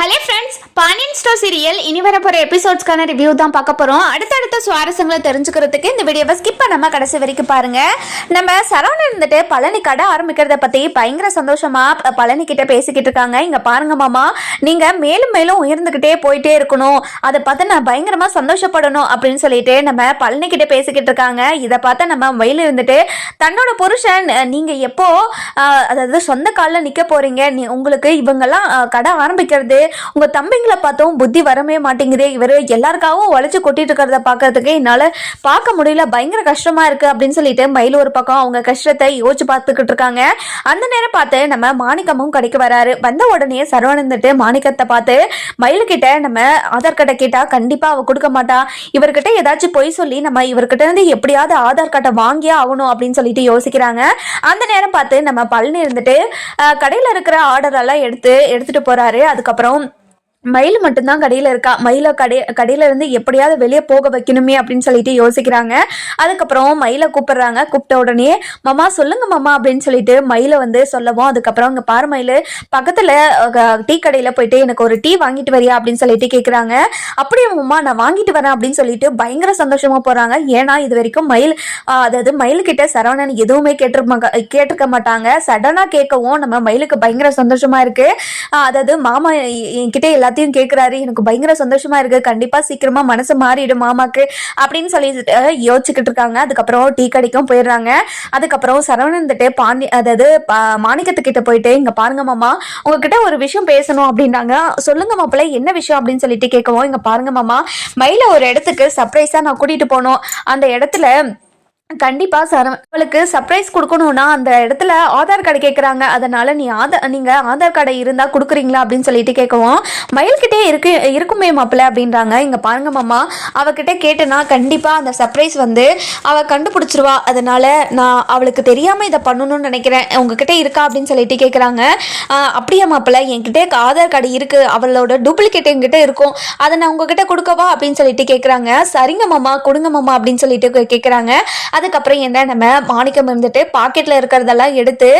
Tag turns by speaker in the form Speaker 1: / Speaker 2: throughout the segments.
Speaker 1: Hello friends Pandian store serial இனி வர போகிற எபிசோட்ஸ்க்கான ரிவ்யூ தான் பார்க்க போகிறோம் அடுத்தடுத்த சுவாரஸ்யங்களை தெரிஞ்சுக்கிறதுக்கு இந்த வீடியோவை ஸ்கிப் பண்ணாமல் கடைசி வரைக்கும் பாருங்கள் நம்ம சரவணன் இருந்துட்டு பழனி கடை ஆரம்பிக்கிறத பற்றி பயங்கர சந்தோஷமாக பழனிக்கிட்ட பழனி பேசிக்கிட்டு இருக்காங்க. இங்கே பாருங்க மாமா நீங்கள் மேலும் மேலும் உயர்ந்துக்கிட்டே போயிட்டே இருக்கணும். அதை பார்த்து நான் பயங்கரமாக சந்தோஷப்படணும் அப்படின்னு சொல்லிட்டு நம்ம பழனி பேசிக்கிட்டு இருக்காங்க. இதை பார்த்து நம்ம வயலில் இருந்துட்டு தன்னோட புருஷன் நீங்கள் எப்போ அதாவது சொந்த காலில் நிற்க போகிறீங்க நீ உங்களுக்கு இவங்கெல்லாம் கடை ஆரம்பிக்கிறது உங்க தம்பிங்களை பார்த்தும் புத்தி வரவே மாட்டேங்குதே. இவர் எல்லாருக்காகவும் உழைச்சு கொட்டிட்டு இருக்கிறத பார்க்கறதுக்கு என்னால பார்க்க முடியல. பயங்கர கஷ்டமா இருக்கு அப்படின்னு சொல்லிட்டு மயில் ஒரு பக்கம் அவங்க கஷ்டத்தை யோசிச்சு பார்த்துக்கிட்டு இருக்காங்க. அந்த நேரம் பார்த்து நம்ம மாணிக்கமும் கடைக்கு வராரு. வந்த உடனே சரவணந்துட்டு மாணிக்கத்தை பார்த்து மயிலுக்கிட்ட நம்ம ஆதார் கார்டை கேட்டா கண்டிப்பா அவ கொடுக்க மாட்டா. இவர்கிட்ட ஏதாச்சும் பொய் சொல்லி நம்ம இவர்கிட்ட இருந்து எப்படியாவது ஆதார் கார்டை வாங்கியே ஆகணும் அப்படின்னு சொல்லிட்டு யோசிக்கிறாங்க. அந்த நேரம் பார்த்து நம்ம பழனி இருந்துட்டு கடையில் கடையில இருக்கிற ஆர்டர் எல்லாம் எடுத்து எடுத்துட்டு போறாரு. அதுக்கப்புறம் மயில் மட்டும்தான் கடையில் இருக்கா? மயிலை கடை கடையில இருந்து எப்படியாவது வெளியே போக வைக்கணுமே அப்படின்னு சொல்லிட்டு யோசிக்கிறாங்க. அதுக்கப்புறம் மயிலை கூப்பிடுறாங்க. கூப்பிட்ட உடனே மாமா சொல்லுங்க மாமா அப்படின்னு சொல்லிட்டு மயிலை வந்து சொல்லவும். அதுக்கப்புறம் அங்கே பாரு மயில் பக்கத்தில் டீ கடையில் போயிட்டு எனக்கு ஒரு டீ வாங்கிட்டு வரியா? அப்படின்னு சொல்லிட்டு கேட்குறாங்க அப்படியே மாமா நான் வாங்கிட்டு வரேன் அப்படின்னு சொல்லிட்டு பயங்கர சந்தோஷமா போறாங்க. ஏன்னா இது வரைக்கும் மயில் அதாவது மயிலுக்கிட்ட சரவணன் எதுவுமே கேட்டிருக்க கேட்டிருக்க மாட்டாங்க. சடனா கேட்கவும் நம்ம மயிலுக்கு பயங்கர சந்தோஷமா இருக்கு. அதாவது மாமா என்கிட்ட எல்லா எல்லாத்தையும் கேட்குறாரு எனக்கு பயங்கர சந்தோஷமா இருக்கு. கண்டிப்பா சீக்கிரமா மனசு மாறிடும் மாமாக்கு அப்படின்னு சொல்லிட்டு யோசிச்சுக்கிட்டு இருக்காங்க. அதுக்கப்புறம் டீ கடைக்கும் போயிடுறாங்க. அதுக்கப்புறம் சரவணன் பாண்டி அதாவது பா- மாணிக்கத்துக்கிட்ட போயிட்டு இங்க பாருங்க மாமா உங்ககிட்ட ஒரு விஷயம் பேசணும் அப்படின்னாங்க. சொல்லுங்க மாப்பிள்ள என்ன விஷயம்? அப்படின்னு சொல்லிட்டு கேட்கவும் இங்க பாருங்க மாமா மயில ஒரு இடத்துக்கு சர்ப்ரைஸா நான் கூட்டிட்டு போனோம் அந்த இடத்துல கண்டிப்பா சர. அவளுக்கு சர்ப்ரைஸ் கொடுக்கணும்னா அந்த இடத்துல ஆதார் கார்டு கேட்குறாங்க அதனால நீ ஆதார் நீங்க ஆதார் கார்டை இருந்தா கொடுக்குறீங்களா அப்படின்னு சொல்லிட்டு கேட்கவும் மயில்கிட்டே இருக்கு இருக்குமே மாப்பிள்ள அப்படின்றாங்க. இங்க பாருங்க மாமா அவகிட்ட கேட்டேன்னா கண்டிப்பா அந்த சர்ப்ரைஸ் வந்து அவ கண்டுபிடிச்சிருவா. அதனால நான் அவளுக்கு தெரியாம இதை பண்ணணும்னு நினைக்கிறேன். உங்ககிட்ட இருக்கா அப்படின்னு சொல்லிட்டு கேட்குறாங்க அப்படியே மாப்பிள்ள என்கிட்ட ஆதார் கார்டு இருக்கு. அவளோட டூப்ளிகேட் என்கிட்ட இருக்கும். அதை நான் உங்ககிட்ட கொடுக்கவா? அப்படின்னு சொல்லிட்டு கேட்குறாங்க சரிங்க மாமா கொடுங்க மாமா அப்படின்னு சொல்லிட்டு கேட்குறாங்க அதுக்கப்புறம் என்ன நம்ம மாணிக்கம் இருந்துட்டு பாக்கெட்ல இருக்கிறதெல்லாம் எடுத்து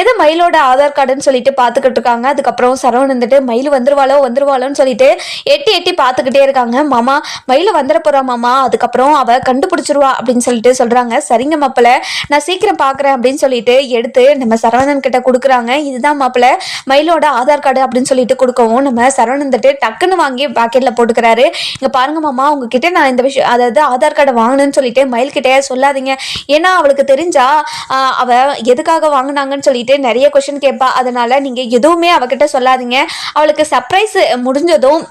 Speaker 1: எது மயிலோட ஆதார் கார்டுன்னு சொல்லிட்டு பார்த்துக்கிட்டு இருக்காங்க. அதுக்கப்புறம் சரவணன் வந்துட்டு மயில் வந்துருவாளோ வந்துருவாளோன்னு சொல்லிட்டு எட்டி எட்டி பார்த்துக்கிட்டே இருக்காங்க. மாமா மயில் வந்துட போறா மாமா. அதுக்கப்புறம் அவ கண்டுபிடிச்சிருவா அப்படின்னு சொல்லிட்டு சொல்றாங்க. சரிங்க மாப்பிள்ள நான் சீக்கிரம் பார்க்குறேன் அப்படின்னு சொல்லிட்டு எடுத்து நம்ம சரவணன் கிட்ட கொடுக்குறாங்க. இதுதான் மாப்பிள்ள மயிலோட ஆதார் கார்டு அப்படின்னு சொல்லிட்டு கொடுக்கவும் நம்ம சரவணன் வந்துட்டு டக்குன்னு வாங்கி பாக்கெட்ல போட்டுக்கிறாரு. இங்க பாருங்க மாமா உங்ககிட்ட நான் இந்த விஷயம் அதாவது ஆதார் கார்டை வாங்கணும்னு சொல்லிட்டு மயில் கிட்டே சொல்லாதீங்க. ஏன்னா அவளுக்கு தெரிஞ்சா அவள் அவ எதுக்காக வாங்கினாங்கன்னு சொல்லிட்டு நிறைய கொஷின் கேட்பா அதனால நீங்க எதுவுமே அவகிட்ட சொல்லாதீங்க. அவளுக்கு சர்ப்ரைஸ் முடிஞ்சதும்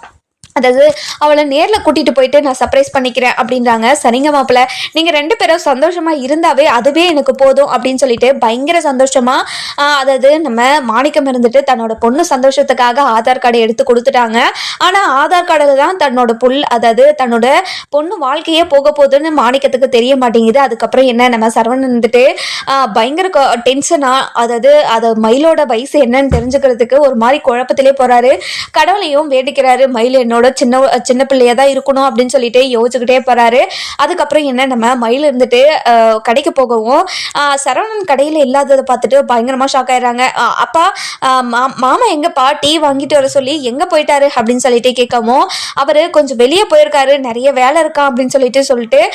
Speaker 1: அதாவது அவளை நேரில் கூட்டிகிட்டு போயிட்டு நான் சர்ப்ரைஸ் பண்ணிக்கிறேன் அப்படின்றாங்க. சரிங்க மாப்பிள்ள. நீங்கள் ரெண்டு பேரும் சந்தோஷமாக இருந்தாவே அதுவே எனக்கு போதும் அப்படின்னு சொல்லிட்டு பயங்கர சந்தோஷமாக அதாவது நம்ம மாணிக்கம் இருந்துட்டு தன்னோட பொண்ணு சந்தோஷத்துக்காக ஆதார் கார்டை எடுத்து கொடுத்துட்டாங்க. ஆனால் ஆதார் கார்டில் தான் தன்னோட புல் அதாவது தன்னோட பொண்ணு வாழ்க்கையே போக போகுதுன்னு மாணிக்கத்துக்கு தெரிய மாட்டேங்குது. அதுக்கப்புறம் என்ன நம்ம சரவணன் வந்துட்டு பயங்கர டென்ஷனாக அதாவது அதை மயிலோட வயசு என்னன்னு தெரிஞ்சுக்கிறதுக்கு ஒரு மாதிரி குழப்பத்திலே போகிறாரு கடவுளையும் வேண்டிக்கிறாரு மயில் என்னோட சின்ன சின்ன பிள்ளையா தான் இருக்கணும் அப்படின்னு சொல்லிட்டு யோசிச்சுக்கிட்டே போறாரு. அதுக்கப்புறம் என்ன நம்ம மயில் இருந்துட்டு கடைக்கு போகவும் சரவணன் கடையில் இல்லாததை பார்த்துட்டு பயங்கரமாக ஷாக் ஆயிடுறாங்க. அப்பா மா- மாமா எங்கப்பா? டீ வாங்கிட்டு வர சொல்லி எங்கே போயிட்டாரு? அப்படின்னு சொல்லிட்டு கேட்கவும் அவர் கொஞ்சம் வெளியே போயிருக்காரு. நிறைய வேலை இருக்கா? அப்படின்னு சொல்லிட்டு சொல்லிட்டு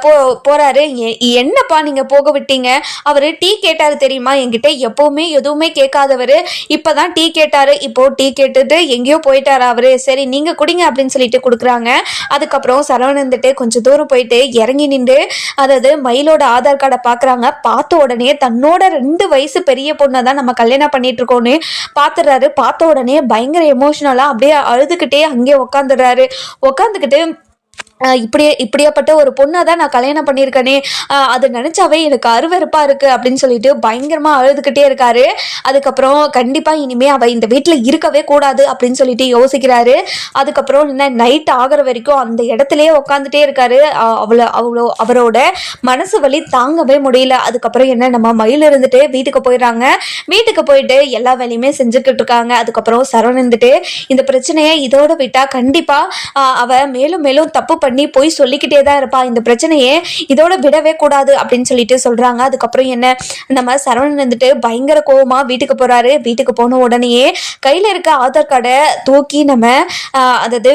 Speaker 1: போ போறாரு. என்னப்பா நீங்கள் போக விட்டீங்க? அவர் டீ கேட்டாரு தெரியுமா? என்கிட்ட எப்போவுமே எதுவுமே கேட்காதவர். இப்போ தான் டீ கேட்டாரு. இப்போ டீ கேட்டுட்டு எங்கேயோ போயிட்டாரு அவரு? சரி நீங்க குடிங்க அப்படின்னு சொல்லிட்டு கொடுக்குறாங்க. அதுக்கப்புறம் சரவணன் வந்துட்டு கொஞ்சம் தூரம் போயிட்டு இறங்கி நின்று அதாவது மயிலோட ஆதார் கார்டை பார்க்குறாங்க பார்த்த உடனே தன்னோட ரெண்டு வயசு பெரிய பொண்ணை தான் நம்ம கல்யாணம் பண்ணிட்டு இருக்கோன்னு பார்த்துறாரு பார்த்த உடனே பயங்கர எமோஷனலாக அப்படியே அழுதுகிட்டே அங்கேயே உட்காந்துடுறாரு உட்காந்துக்கிட்டு இப்படியே இப்படியாப்பட்ட ஒரு பொண்ணை தான் நான் கல்யாணம் பண்ணியிருக்கேனே. அதை நினச்சாவே எனக்கு அருவருப்பா இருக்கு அப்படின்னு சொல்லிட்டு பயங்கரமா அழுதுகிட்டே இருக்காரு. அதுக்கப்புறம் கண்டிப்பா இனிமே அவ இந்த வீட்டில் இருக்கவே கூடாது அப்படின்னு சொல்லிட்டு யோசிக்கிறாரு. அதுக்கப்புறம் என்ன நைட் ஆகிற வரைக்கும் அந்த இடத்துலயே உட்காந்துட்டே இருக்காரு. அவ்வளோ அவ்வளோ அவரோட மனசு வலி தாங்கவே முடியல. அதுக்கப்புறம் என்ன நம்ம மயில் இருந்துட்டு வீட்டுக்கு போயிடுறாங்க. வீட்டுக்கு போயிட்டு எல்லா வேலையுமே செஞ்சுக்கிட்டு இருக்காங்க. அதுக்கப்புறம் சரவணன் இருந்துட்டு இந்த பிரச்சனையை இதோட விட்டா கண்டிப்பா அவள் அவ மேலும் மேலும் தப்பு பண்ணி போய் சொல்லிக்கிட்டே தான் இருப்பா. இந்த பிரச்சனையே இதோட விடவே கூடாது அப்படின்னு சொல்லிட்டு சொல்றாங்க. அதுக்கப்புறம் என்ன? நம்ம சரவணன் வந்துட்டு பயங்கர கோவமா வீட்டுக்கு போறாரு. வீட்டுக்கு போன உடனேயே கையில இருக்க ஆதார் கார்டை தூக்கி நம்ம அதாவது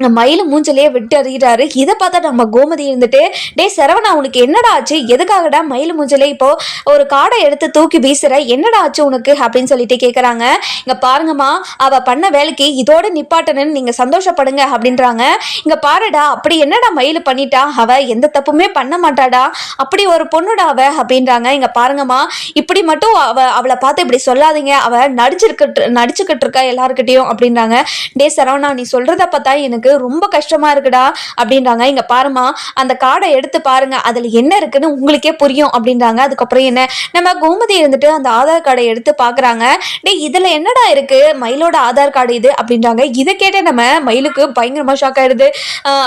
Speaker 1: மயில மூஞ்சிலேயே விட்டு அறிகிறாரு இதை பார்த்தா நம்ம கோமதி இருந்துட்டு டே சரவணா உனக்கு என்னடா ஆச்சு? எதுக்காகடா மயில் மூஞ்சிலே இப்போ ஒரு காடை எடுத்து தூக்கி வீசுற? என்னடா ஆச்சு உனக்கு? அப்படின்னு சொல்லிட்டு கேட்குறாங்க இங்க பாருங்கம்மா அவ பண்ண வேலைக்கு இதோட நிப்பாட்டணும்னு நீங்க சந்தோஷப்படுங்க அப்படின்றாங்க. இங்க பாருடா அப்படி என்னடா மயில் பண்ணிட்டா? அவ எந்த தப்புமே பண்ண மாட்டாடா. அப்படி ஒரு பொண்ணுடா அவ அப்படின்றாங்க. இங்க பாருங்கம்மா இப்படி மட்டும் அவ அவளை பார்த்து இப்படி சொல்லாதீங்க. அவ நடிச்சிருக்கிட்டு நடிச்சுக்கிட்டு இருக்கா எல்லாருக்கிட்டையும் அப்படின்றாங்க. டே சரவணா நீ சொல்றத பார்த்தா எனக்கு ரொம்ப கஷ்டமா இருக்குடா அப்படின்றாங்க. இங்க பாருமா அந்த கார்டை எடுத்து பாருங்க. அதுல என்ன இருக்குன்னு உங்களுக்கே புரியும் அப்படின்றாங்க. அதுக்கப்புறம் என்ன? நம்ம கோமதி இருந்துட்டு அந்த ஆதார் கார்டை எடுத்து பாக்குறாங்க. டே இதுல என்னடா இருக்கு? மயிலோட ஆதார் கார்டு இது அப்படின்றாங்க. இதை கேட்ட நம்ம மயிலுக்கு பயங்கரமா ஷாக் ஆயிடுது.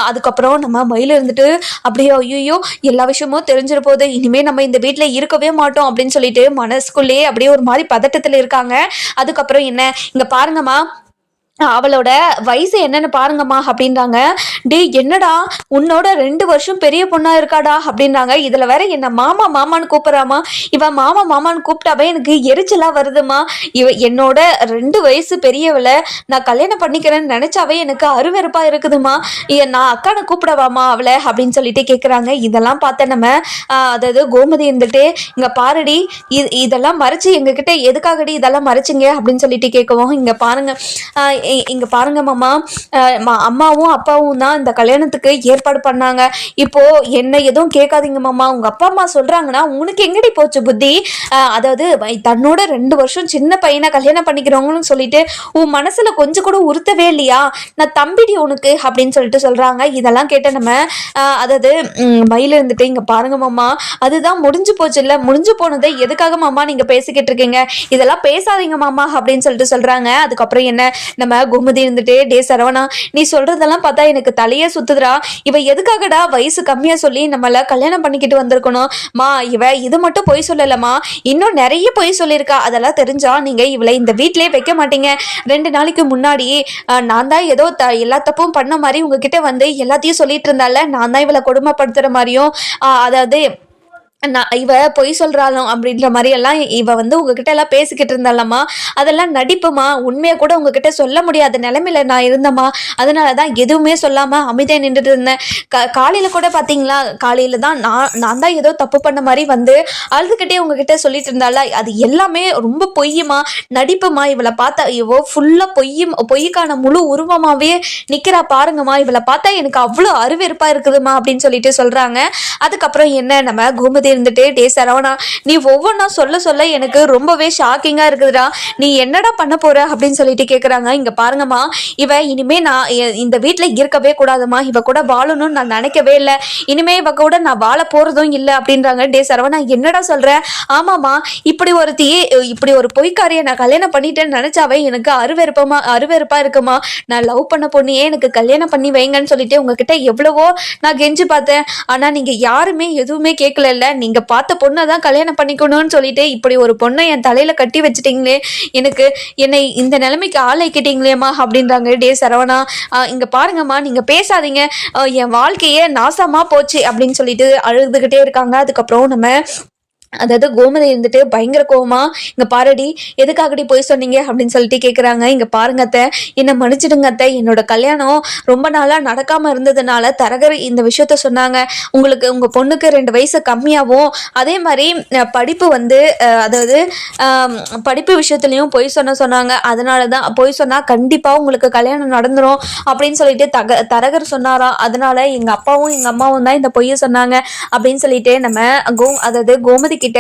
Speaker 1: அதுக்கப்புறம் நம்ம மயில் இருந்துட்டு அப்படியே ஐயோ எல்லா விஷயமும் தெரிஞ்சிட போகுது இனிமே நம்ம இந்த வீட்டுல இருக்கவே மாட்டோம் அப்படின்னு சொல்லிட்டு மனசுக்குள்ளேயே அப்படியே ஒரு மாதிரி பதட்டத்துல இருக்காங்க. அதுக்கப்புறம் என்ன? இங்க பாருங்கம்மா அவளோட வயசு என்னன்னு பாருங்கம்மா அப்படின்றாங்க. டே என்னடா? உன்னோட ரெண்டு வருஷம் பெரிய பொண்ணா இருக்காடா அப்படின்றாங்க. இதுல வேற என்ன மாமா மாமான்னு கூப்பிடறாமா? இவ மாமா மாமான்னு கூப்பிட்டாவே எனக்கு எரிச்சலா வருதுமா இவ என்னோட ரெண்டு வயசு பெரியவளை நான் கல்யாணம் பண்ணிக்கிறேன்னு நினைச்சாவே எனக்கு அருவெருப்பா இருக்குதுமா நான் அக்கானை கூப்பிடவாமா அவளை அப்படின்னு சொல்லிட்டு கேக்குறாங்க. இதெல்லாம் பார்த்த நம்ம அதாவது கோமதி இருந்துட்டு இங்க பாருடி இது இதெல்லாம் மறைச்சு எங்ககிட்ட எதுக்காகடி இதெல்லாம் மறைச்சிங்க? அப்படின்னு சொல்லிட்டு கேட்கவும் இங்க பாருங்க. இங்கே பாருங்க மாமா. மா- அம்மாவும் அப்பாவும் தான் இந்த கல்யாணத்துக்கு ஏற்பாடு பண்ணாங்க. இப்போ என்ன எதுவும் கேட்காதீங்க மாமா. உங்க அப்பா அம்மா சொல்றாங்கன்னா உனக்கு எங்கடி போச்சு புத்தி? அதாவது தன்னோட ரெண்டு வருஷம் சின்ன பையனை கல்யாணம் பண்ணிக்கிறவங்கன்னு சொல்லிட்டு உன் மனசுல கொஞ்சம் கூட உறுத்தவே இல்லையா? நான் தம்பிடி உனக்கு அப்படின்னு சொல்லிட்டு சொல்றாங்க. இதெல்லாம் கேட்ட நம்ம அதாவது ம், மயில இருந்துட்டு இங்க பாருங்க மாமா. அதுதான் முடிஞ்சு போச்சு இல்ல? முடிஞ்சு போனதை எதுக்காக மாமா நீங்க பேசிக்கிட்டு இருக்கீங்க? இதெல்லாம் பேசாதீங்க மாமா அப்படின்னு சொல்லிட்டு சொல்றாங்க. அதுக்கப்புறம் என்ன? நம்ம கோமதி இருந்துட்டு டே சரவணா நீ சொல்றதெல்லாம் பார்த்தா எனக்கு தலையே சுத்துதுடா. இவ எதுக்காகடா வயசு கம்மியா சொல்லி நம்மள கல்யாணம் பண்ணிக்கிட்டு வந்திருக்கணும்? மா இவ இது மட்டும் பொய் சொல்லலமா இன்னும் நிறைய பொய் சொல்லியிருக்கா. அதெல்லாம் தெரிஞ்சா நீங்க இவளை இந்த வீட்டிலே வைக்க மாட்டீங்க. ரெண்டு நாளைக்கு முன்னாடி நான் தான் ஏதோ த எல்லா தப்பும் பண்ண மாதிரி உங்ககிட்ட வந்து எல்லாத்தையும் சொல்லிட்டு இருந்தால நான் தான் இவளை கொடுமைப்படுத்துற மாதிரியும் அதாவது நான் இவ பொய் சொல்கிறாலும் அப்படின்ற மாதிரி எல்லாம் இவ வந்து உங்ககிட்ட எல்லாம் பேசிக்கிட்டு இருந்தாலம்மா அதெல்லாம் நடிப்புமா? உண்மையை கூட உங்ககிட்ட சொல்ல முடியாத நிலமையில நான் இருந்தேம்மா. அதனால தான் எதுவுமே சொல்லாமல் அமைதியாக நின்றுட்டு இருந்தேன். க காலையில் கூட பார்த்தீங்களா காலையில் தான் நான் நான் தான் ஏதோ தப்பு பண்ண மாதிரி வந்து அழுதுகிட்டே உங்ககிட்ட சொல்லிட்டு இருந்தால அது எல்லாமே ரொம்ப பொய்யுமா? நடிப்புமா? இவளை பார்த்தா இவோ ஃபுல்லாக பொய்யும் பொய்க்கான முழு உருவமாகவே நிற்கிறா பாருங்கம்மா. இவளை பார்த்தா எனக்கு அவ்வளோ அருவெருப்பாக இருக்குதுமா அப்படின்னு சொல்லிட்டு சொல்கிறாங்க அதுக்கப்புறம் என்ன? நம்ம கோமதி இருந்துட்டு டே சரவணா நீ ஒவ்வொன்றா சொல்ல சொல்ல எனக்கு ரொம்பவே ஷாக்கிங்காக இருக்குதுடா. நீ என்னடா பண்ண போற அப்படின்னு சொல்லிட்டு கேட்குறாங்க இங்கே பாருங்கம்மா இவ இனிமே நான் எ- இந்த வீட்டில் இருக்கவே கூடாதும்மா. இவ கூட வாழணும்னு நான் நினைக்கவே இல்லை. இனிமே இவ கூட நான் வாழ போறதும் இல்லை அப்படின்றாங்க. டே சரவணா என்னடா சொல்ற? ஆமாம்மா இப்படி ஒரு தீ இப்படி ஒரு பொய்க்காரியை நான் கல்யாணம் பண்ணிட்டேன்னு நினைச்சாவே எனக்கு அருவெருப்பமா அருவெருப்பா இருக்குமா? நான் லவ் பண்ண பொண்ணையே எனக்கு கல்யாணம் பண்ணி வைங்கன்னு சொல்லிட்டு உங்ககிட்ட எவ்வளவோ நான் கெஞ்சி பார்த்தேன். ஆனா நீங்க யாருமே எதுவுமே கேட்கல நீங்க பார்த்த பொண்ணை தான் கல்யாணம் பண்ணிக்கணும்னு சொல்லிட்டு இப்படி ஒரு பொண்ணை என் தலையில கட்டி வச்சுட்டீங்களே எனக்கு என்னை இந்த நிலைமைக்கு ஆளாக்கிட்டீங்களேம்மா அப்படின்றாங்க. டே சரவணா இங்கே இங்க பாருங்கம்மா நீங்க பேசாதீங்க. என் வாழ்க்கையே நாசமா போச்சு அப்படின்னு சொல்லிட்டு அழுதுகிட்டே இருக்காங்க. அதுக்கப்புறம் நம்ம அதாவது கோமதி இருந்துட்டு பயங்கர கோவமா இங்க பாருடி எதுக்காகடி போய் சொன்னீங்க? அப்படின்னு சொல்லிட்டு கேக்குறாங்க. இங்க பாருங்க அத்தை என்னை மன்னிச்சிடுங்க அத்தை. என்னோட கல்யாணம் ரொம்ப நாளா நடக்காம இருந்ததுனால தரகர் இந்த விஷயத்த சொன்னாங்க. உங்களுக்கு உங்க பொண்ணுக்கு ரெண்டு வயசு கம்மியாகவும் அதே மாதிரி படிப்பு வந்து அதாவது படிப்பு விஷயத்துலயும் பொய் சொன்ன சொன்னாங்க. அதனால தான் பொய் சொன்னா கண்டிப்பா உங்களுக்கு கல்யாணம் நடந்துரும் அப்படின்னு சொல்லிட்டு தக தரகர் சொன்னாராம் அதனால எங்க அப்பாவும் எங்க அம்மாவும் தான் இந்த பொய்யை சொன்னாங்க. அப்படின்னு சொல்லிட்டு நம்ம கோ அதாவது கோமதி கிட்ட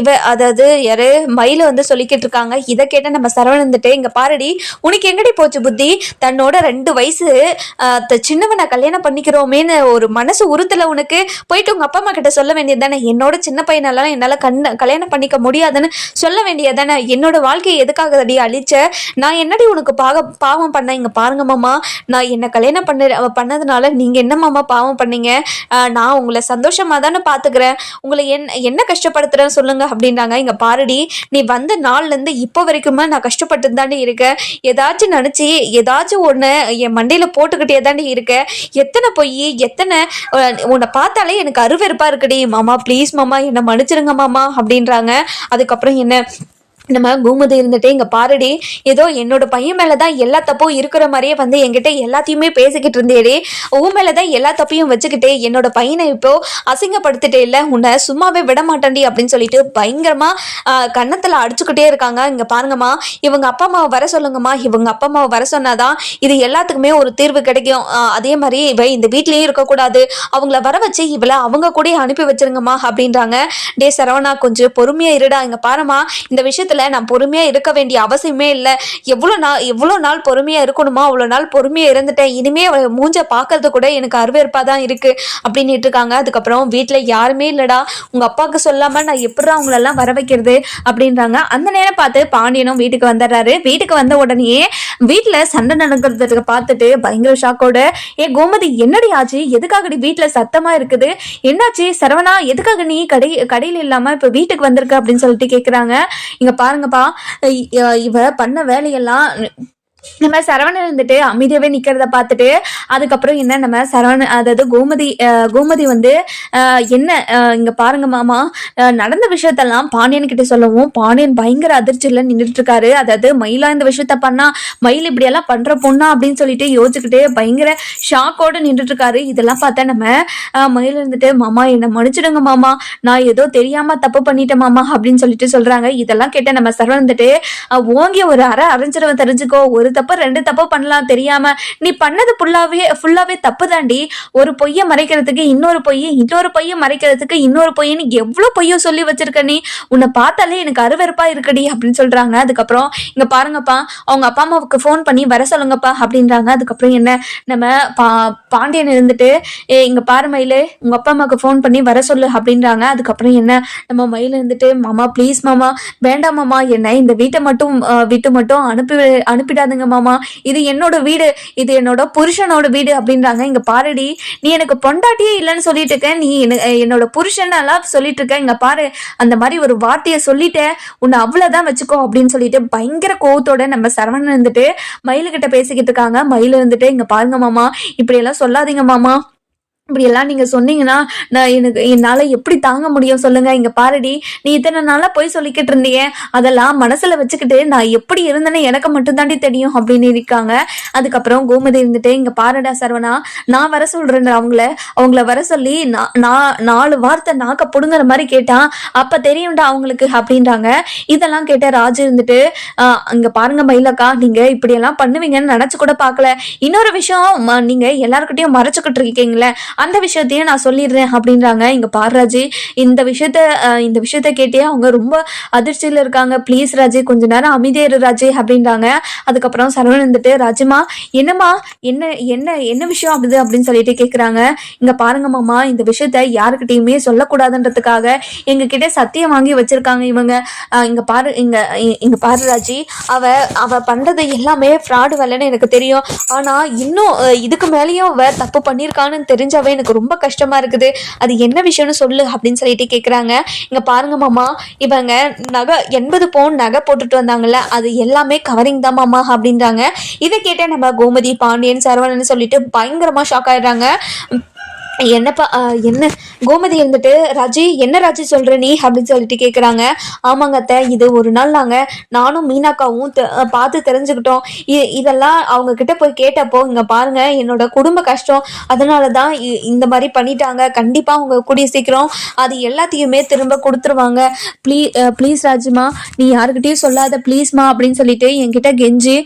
Speaker 1: இவ அதாவது யாரு மயில வந்து சொல்லிக்கிட்டு இருக்காங்க. இதை கேட்ட நம்ம சரவணன் இங்க பாருடி உனக்கு எங்கடி போச்சு புத்தி? தன்னோட ரெண்டு வயசு த- சின்னவனை கல்யாணம் பண்ணிக்கிறோமேன்னு ஒரு மனசு உறுத்தல உனக்கு போயிட்டு உங்க அப்பா அம்மா கிட்ட சொல்ல வேண்டியது தானே? என்னோட சின்ன பையனெல்லாம் என்னால கண்ண கல்யாணம் பண்ணிக்க முடியாதுன்னு சொல்ல வேண்டியது தானே? என்னோட வாழ்க்கையை எதுக்காக அடி அழிச்ச? நான் என்னடி உனக்கு பாக பாவம் பண்ண? இங்க பாருங்க மாமா நான் என்ன கல்யாணம் பண்ண பண்ணதுனால நீங்க என்ன மாமா பாவம் பண்ணீங்க? நான் உங்களை சந்தோஷமா தானே பாத்துக்கிறேன். உங்களை என்ன என்ன என்ன கஷ்டப்படுத்துறேன் சொல்லுங்க அப்படின்றாங்க. இங்க பாருடி நீ வந்த நாள்ல இருந்து இப்போ வரைக்குமே நான் கஷ்டப்பட்டு தாண்டி இருக்கேன் ஏதாச்சும் நினச்சி ஏதாச்சும் ஒண்ணு என் மண்டையில போட்டுக்கிட்டே தாண்டி இருக்கேன் எத்தனை பொய் எத்தனை உன்னை பார்த்தாலே எனக்கு அருவெருப்பா இருக்குடி. மாமா ப்ளீஸ் மாமா என்னை மன்னிச்சிருங்க மாமா அப்படின்றாங்க. அதுக்கப்புறம் என்ன? நம்ம பூமதி இருந்துட்டு இங்கே பாருடி. ஏதோ என்னோட பையன் மேலே தான் எல்லா தப்பும் இருக்கிற மாதிரியே வந்து என்கிட்ட எல்லாத்தையுமே பேசிக்கிட்டு இருந்தேடி. உன் மேலே தான் எல்லா தப்பையும் வச்சுக்கிட்டு என்னோட பையனை இப்போ அசிங்கப்படுத்திட்டே இல்லை. உன்னை சும்மாவே விட மாட்டேன்டி அப்படின்னு சொல்லிட்டு பயங்கரமாக கன்னத்தில் அடிச்சுக்கிட்டே இருக்காங்க. இங்கே பாருங்கம்மா. இவங்க அப்பா அம்மாவை வர சொல்லுங்கம்மா. இவங்க அப்பா அம்மாவை வர சொன்னாதான் இது எல்லாத்துக்குமே ஒரு தீர்வு கிடைக்கும். அதே மாதிரி இவ இந்த வீட்லேயும் இருக்கக்கூடாது. அவங்கள வர வச்சு இவளை அவங்க கூட அனுப்பி வச்சிருங்கம்மா அப்படின்றாங்க. டே சரவணா கொஞ்சம் பொறுமையாக இருடா. இங்கே பாருமா இந்த விஷயத்தில் நான் பொறுமையா இருக்க வேண்டிய அவசியமே இல்லை. எவ்வளோ நாள் எவ்வளோ நாள் பொறுமையா இருக்கணுமா? அவ்வளோ நாள் பொறுமையா இருந்துட்டேன். இனிமே அவ மூஞ்ச பார்க்கறது கூட எனக்கு அருவேற்பா தான் இருக்கு அப்படின்னு இருக்காங்க. அதுக்கப்புறம் வீட்டில் யாருமே இல்லடா. உங்க அப்பாவுக்கு சொல்லாம நான் எப்படி அவங்களெல்லாம் வர வைக்கிறது? அப்படின்றாங்க. அந்த நேரம் பார்த்து பாண்டியனும் வீட்டுக்கு வந்துடுறாரு. வீட்டுக்கு வந்த உடனே வீட்டில் சண்டை நடக்கிறதுக்கு பார்த்துட்டு பயங்கர ஷாக்கோட ஏ கோமதி என்னடி ஆச்சு? எதுக்காகடி வீட்டில் சத்தமா இருக்குது? என்னாச்சு? சரவணா எதுக்காக நீ கடை கடையில் இல்லாம இப்போ வீட்டுக்கு வந்திருக்க? அப்படின்னு சொல்லிட்டு கேட்குறாங்க இங்கே பாருங்கப்பா இவ பண்ண வேலையெல்லாம் நம்ம சரவணன் இருந்துட்டு அமைதியாவே நிக்கிறத பார்த்துட்டு அதுக்கப்புறம் என்ன நம்ம சரவணன் அதாவது கோமதி கோமதி வந்து என்ன இங்க பாருங்க மாமா நடந்த விஷயத்தெல்லாம் பாண்டியன் கிட்ட சொல்லவும் பாண்டியன் பயங்கர அதிர்ச்சியில நின்றுட்டு இருக்காரு அதாவது மயிலா இந்த விஷயத்த பண்ணா மயில் இப்படி எல்லாம் பண்ற பொண்ணா அப்படின்னு சொல்லிட்டு யோசிச்சுக்கிட்டு பயங்கர ஷாக்கோட நின்றுட்டு இருக்காரு இதெல்லாம் பார்த்தா நம்ம மயில் இருந்துட்டு மாமா என்ன மன்னிச்சிடுங்க மாமா. நான் ஏதோ தெரியாம தப்பு பண்ணிட்டேன் மாமா அப்படின்னு சொல்லிட்டு சொல்றாங்க. இதெல்லாம் கேட்ட நம்ம சரவணன் வந்துட்டு ஓங்கி ஒரு அரை அரைஞ்சிருவன் தெரிஞ்சுக்கோ ஒரு தப்பு ரெண்டு தப்பு பண்ணலாம் தெரியாம நீ பண்ணது ஃபுல்லாவே ஃபுல்லாவே தப்பு தாண்டி ஒரு பொய்யை மறைக்கிறதுக்கு இன்னொரு பொய் இன்னொரு பொய்யை மறைக்கிறதுக்கு இன்னொரு பொய்ன்னு எவ்வளவு பொய்யோ சொல்லி வச்சிருக்க நீ. உன்னை பார்த்தாலே எனக்கு அருவறுப்பா இருக்குடி அப்படின்னு சொல்றாங்க. அதுக்கப்புறம் இங்க பாருங்கப்பா அவங்க அப்பா அம்மாவுக்கு ஃபோன் பண்ணி வர சொல்லுங்கப்பா அப்படின்றாங்க. அதுக்கப்புறம் என்ன? நம்ம பா பாண்டியன் இருந்துட்டு ஏ இங்க பாரு மயிலு உங்க அப்பா அம்மாவுக்கு ஃபோன் பண்ணி வர சொல்லு அப்படின்றாங்க. அதுக்கப்புறம் என்ன? நம்ம மயில் இருந்துட்டு மாமா ப்ளீஸ் மாமா வேண்டாம் மாமா என்ன இந்த வீட்டை மட்டும் அஹ், விட்டு மட்டும் அனுப்பி அனுப்பிடாதுங்க மாமா. இது என்னோட வீடு. இது என்னோட புருஷனோட வீடு அப்படின்றாங்க. இங்க பாருடி. நீ எனக்கு பொண்டாட்டியே இல்லைன்னு சொல்லிட்டு இருக்க. நீ என்னோட புருஷன் எல்லாம் சொல்லிட்டு இருக்க. இங்க பாரு. அந்த மாதிரி ஒரு வார்த்தையை சொல்லிட்டேன் உன்னை அவ்வளவுதான் வச்சுக்கோ அப்படின்னு சொல்லிட்டு பயங்கர கோவத்தோட நம்ம சரவணன் இருந்துட்டு மயிலுகிட்ட பேசிக்கிட்டு இருக்காங்க. மயில் இருந்துட்டு இங்க பாருங்க மாமா. இப்படி எல்லாம் சொல்லாதீங்க மாமா. இப்படி எல்லாம் நீங்க சொன்னீங்கன்னா நான் எனக்கு என்னால எப்படி தாங்க முடியும் சொல்லுங்க. இங்க பாருடி நீ இத்தனை நாளா போய் சொல்லிக்கிட்டு இருந்தியே. அதெல்லாம் மனசுல வச்சுக்கிட்டு நான் எப்படி இருந்தேன்னு எனக்கு மட்டும்தாண்டி தெரியும் அப்படின்னு இருக்காங்க. அதுக்கப்புறம் கோமதி இருந்துட்டு இங்க பாருடா சரவணா நான் வர சொல்றேன் அவங்கள. அவங்கள வர சொல்லி நான் நான் நாலு வார்த்தை நாக்க புடுங்குற மாதிரி கேட்டான் அப்ப தெரியும்டா அவங்களுக்கு அப்படின்றாங்க. இதெல்லாம் கேட்ட ராஜு இருந்துட்டு ஆஹ் இங்க பாருங்க மயிலக்கா நீங்க இப்படி எல்லாம் பண்ணுவீங்கன்னு நினைச்சு கூட பார்க்கல இன்னொரு விஷயம் ம- நீங்க எல்லாருக்கிட்டையும் மறைச்சுக்கிட்டு இருக்கீங்களே அந்த விஷயத்தையும் நான் சொல்லிடுறேன் அப்படின்றாங்க. இங்க பாரராஜி இந்த விஷயத்த இந்த விஷயத்த கேட்டே அவங்க ரொம்ப அதிர்ச்சியில இருக்காங்க. ப்ளீஸ் ராஜி கொஞ்ச நேரம் அமைதியா ராஜி அப்படின்றாங்க. அதுக்கப்புறம் சரவணன் வந்துட்டு ராஜமா என்னம்மா என்ன என்ன என்ன விஷயம் அப்படி அப்படின்னு சொல்லிட்டு கேக்குறாங்க. இங்க பாருங்க மாமா இந்த விஷயத்த யாருக்கிட்டையுமே சொல்லக்கூடாதுன்றதுக்காக எங்க கிட்ட சத்தியம் வாங்கி வச்சிருக்காங்க இவங்க. இங்கே இங்க பாரு இங்க இ- இங்க பாரு ராஜி அவ அவ பண்றது எல்லாமே ஃப்ராடு வரலன்னு எனக்கு தெரியும். ஆனா இன்னும் இதுக்கு மேலேயும் அவ தப்பு பண்ணியிருக்கான்னு தெரிஞ்சவ எனக்கு ரொம்ப கஷ்டமா இருக்குது. அது என்ன விஷயம்னு சொல்லு அப்படின்னு சொல்லிட்டு கேக்குறாங்க. இங்க பாருங்க மாமா இவங்க நகை எண்பது பவுன் நகை போட்டுட்டு வந்தாங்கல்ல அது எல்லாமே கவரிங் தான் மாமா அப்படின்றாங்க. இதை கேட்ட நம்ம கோமதி பாண்டியன் சரவணன் சொல்லிட்டு பயங்கரமா ஷாக் ஆயிடுறாங்க. என்னப்பா என்ன? கோமதி இருந்துட்டு ராஜி என்ன ராஜி சொல்ற நீ? அப்படின்னு சொல்லிட்டு கேட்குறாங்க ஆமாங்க அத்தை இது ஒரு நாள் நாங்கள் நானும் மீனாக்காவும் தெ- பார்த்து தெரிஞ்சுக்கிட்டோம். இ- இதெல்லாம் அவங்க கிட்ட போய் கேட்டப்போ இங்க பாருங்க என்னோட குடும்ப கஷ்டம். அதனால தான் இ- இந்த மாதிரி பண்ணிட்டாங்க. கண்டிப்பா அவங்க கூடிய சீக்கிரம் அது எல்லாத்தையுமே திரும்ப கொடுத்துருவாங்க. ப்ளீ ப்ளீஸ் ராஜிமா நீ யாருக்கிட்டையும் சொல்லாத ப்ளீஸ்மா அப்படின்னு சொல்லிட்டு என்கிட்ட கெஞ்சி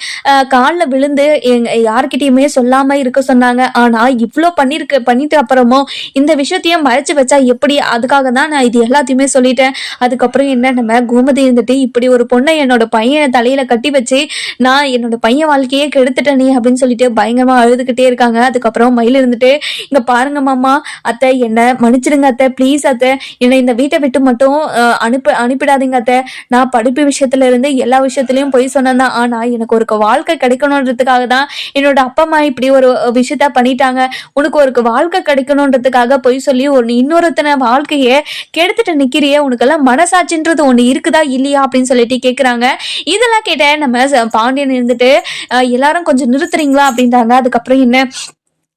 Speaker 1: காலில் விழுந்து எங்க யாருக்கிட்டையுமே சொல்லாம இருக்க சொன்னாங்க. ஆனா இவ்வளோ பண்ணிருக்க பண்ணிட்டு அப்புறம் அப்புறமும் இந்த விஷயத்தையும் மறைச்சு வச்சா எப்படி? அதுக்காக தான் நான் இது எல்லாத்தையுமே சொல்லிட்டேன். அதுக்கப்புறம் என்ன? நம்ம கோமதி இருந்துட்டு இப்படி ஒரு பொண்ணை என்னோட பையன் தலையில கட்டி வச்சு நான் என்னோட பையன் வாழ்க்கையே கெடுத்துட்டேனே அப்படின்னு சொல்லிட்டு பயங்கரமா அழுதுகிட்டே இருக்காங்க. அதுக்கப்புறம் மயில் இருந்துட்டு இங்க பாருங்க மாமா அத்தை என்ன மன்னிச்சிடுங்க அத்தை ப்ளீஸ் அத்தை. என்னை இந்த வீட்டை விட்டு மட்டும் அனுப்பி அனுப்ப அனுப்பிடாதீங்க அத்தை. நான் படிப்பு விஷயத்துல இருந்து எல்லா விஷயத்துலயும் போய் சொன்னேன் தான். ஆனா எனக்கு ஒரு வாழ்க்கை கிடைக்கணுன்றதுக்காக தான் என்னோட அப்பா அம்மா இப்படி ஒரு விஷயத்த பண்ணிட்டாங்க. உனக்கு ஒரு வாழ்க்கை கிடைக்கும் வைக்கணுன்றதுக்காக பொய் சொல்லி ஒரு இன்னொருத்தன வாழ்க்கைய கெடுத்துட்டு நிக்கிறியே உனக்கெல்லாம் மனசாட்சின்றது ஒண்ணு இருக்குதா இல்லையா அப்படின்னு சொல்லிட்டு கேக்குறாங்க. இதெல்லாம் கேட்ட நம்ம ச- பாண்டியன் இருந்துட்டு எல்லாரும் கொஞ்சம் நிறுத்துறீங்களா அப்படின்றாங்க. அதுக்கப்புறம் என்ன?